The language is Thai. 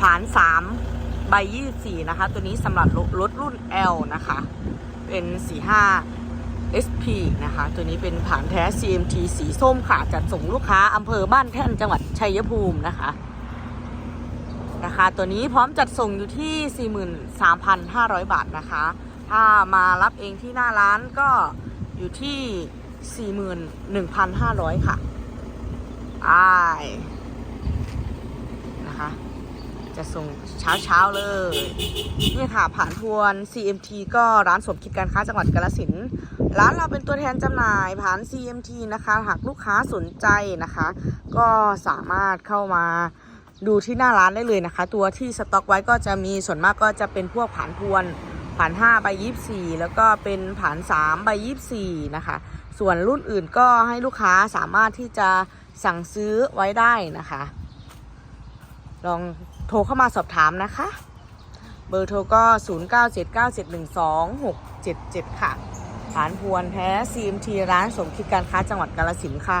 ผาน3ใบ24นะคะ ตัวนี้สำหรับรถรุ่น L นะคะ เป็น45 SP นะคะ ตัวนี้เป็นผ่านแท้ CMT สีส้มค่ะ จัดส่งลูกค้าอำเภอบ้านแท่นจังหวัดชัยภูมินะคะราคาตัวนี้พร้อมจัดส่งอยู่ที่ 43,500 บาทนะคะ ถ้ามารับเองที่หน้าร้านก็อยู่ที่ 41,500 ค่ะอ้ายนะคะ จะส่งเช้าเช้าๆเลย นี่ค่ะผ่านทวน CMT ก็ร้านสมคิดการค้าจังหวัดกาฬสินร้านเราเป็นตัวแทนจำหน่ายผ่าน CMT นะคะ หากลูกค้าสนใจนะคะ ก็สามารถเข้ามาดูที่หน้าร้านได้เลยนะคะ ตัวที่สต็อกไว้ก็จะมีส่วนมากก็จะเป็นพวกผ่านทวนผ่าน5ใบ24 แล้วก็เป็นผ่าน3ใบ24 นะคะ ส่วนรุ่นอื่นก็ให้ลูกค้าสามารถที่จะสั่งซื้อไว้ได้นะคะ ลองโทรเข้ามาสอบถามนะคะ เบอร์โทรก็ 0979712677 ค่ะฐานพวนแท้ CMT ร้านสมคิดการค้าจังหวัดกาลสินค่ะ